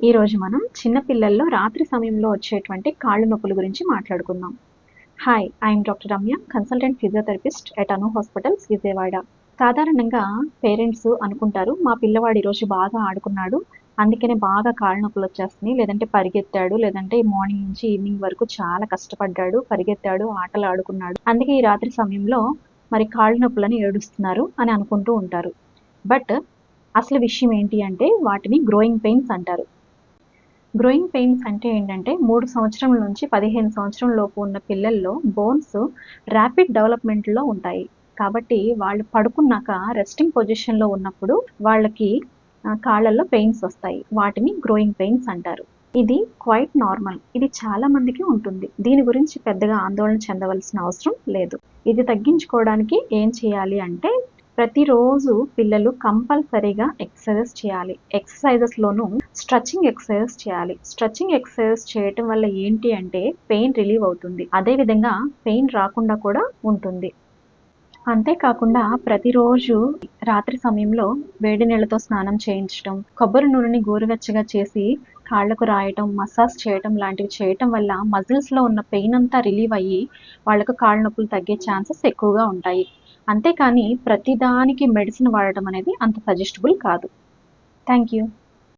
ఈరోజు మనం చిన్నపిల్లల్లో రాత్రి సమయంలో వచ్చేటువంటి కాళ్ళు నొప్పుల గురించి మాట్లాడుకుందాం. Hi I'm doctor Ramya consultant physiotherapist at Anu hospitals Vijayawada. సాధారణంగా పేరెంట్స్ అనుకుంటారు మా పిల్లవాడు ఈరోజు బాగా ఆడుకున్నాడు అందుకనే బాగా కాళ్ళ నొప్పులు వచ్చేస్తున్నాయి లేదంటే పరిగెత్తాడు లేదంటే మార్నింగ్ నుంచి ఈవినింగ్ వరకు చాలా కష్టపడ్డాడు పరిగెత్తాడు ఆటలు ఆడుకున్నాడు అందుకే ఈ రాత్రి సమయంలో మరి కాళ్ళ నొప్పులని ఏడుస్తున్నారు అని అనుకుంటూ ఉంటారు. బట్ అసలు విషయం ఏంటి అంటే వాటిని గ్రోయింగ్ పెయిన్స్ అంటారు. గ్రోయింగ్ పెయిన్స్ అంటే ఏంటంటే మూడు సంవత్సరం నుంచి పదిహేను సంవత్సరం లోపు ఉన్న పిల్లల్లో బోన్స్ ర్యాపిడ్ డెవలప్మెంట్లో ఉంటాయి. కాబట్టి వాళ్ళు పడుకున్నాక రెస్టింగ్ పొజిషన్లో ఉన్నప్పుడు వాళ్ళకి కాళ్ళల్లో పెయిన్స్ వస్తాయి. వాటిని గ్రోయింగ్ పెయిన్స్ అంటారు. ఇది క్వైట్ నార్మల్ ఇది చాలా మందికి ఉంటుంది. దీని గురించి పెద్దగా ఆందోళన చెందవలసిన అవసరం లేదు. ఇది తగ్గించుకోవడానికి ఏం చేయాలి అంటే ప్రతిరోజు పిల్లలు కంపల్సరీగా ఎక్సర్సైజ్ చేయాలి. ఎక్సర్సైజెస్లోనూ స్ట్రెచింగ్ ఎక్సర్సైజ్ చేయాలి. స్ట్రెచింగ్ ఎక్సర్సైజ్ చేయటం వల్ల ఏంటి అంటే పెయిన్ రిలీవ్ అవుతుంది. అదే విధంగా పెయిన్ రాకుండా కూడా ఉంటుంది. అంతేకాకుండా ప్రతిరోజు రాత్రి సమయంలో వేడి నీళ్ళతో స్నానం చేయించడం కొబ్బరి నూనెని గోరువెచ్చగా చేసి కాళ్ళకు రాయటం మసాజ్ చేయటం లాంటివి చేయటం వల్ల మజిల్స్లో ఉన్న పెయిన్ అంతా రిలీవ్ అయ్యి వాళ్ళకు కాళ్ళ నొప్పులు తగ్గే ఛాన్సెస్ ఎక్కువగా ఉంటాయి. అంతేకాని ప్రతిదానికి మెడిసిన్ వాడటం అనేది అంత సజెస్టబుల్ కాదు. Thank you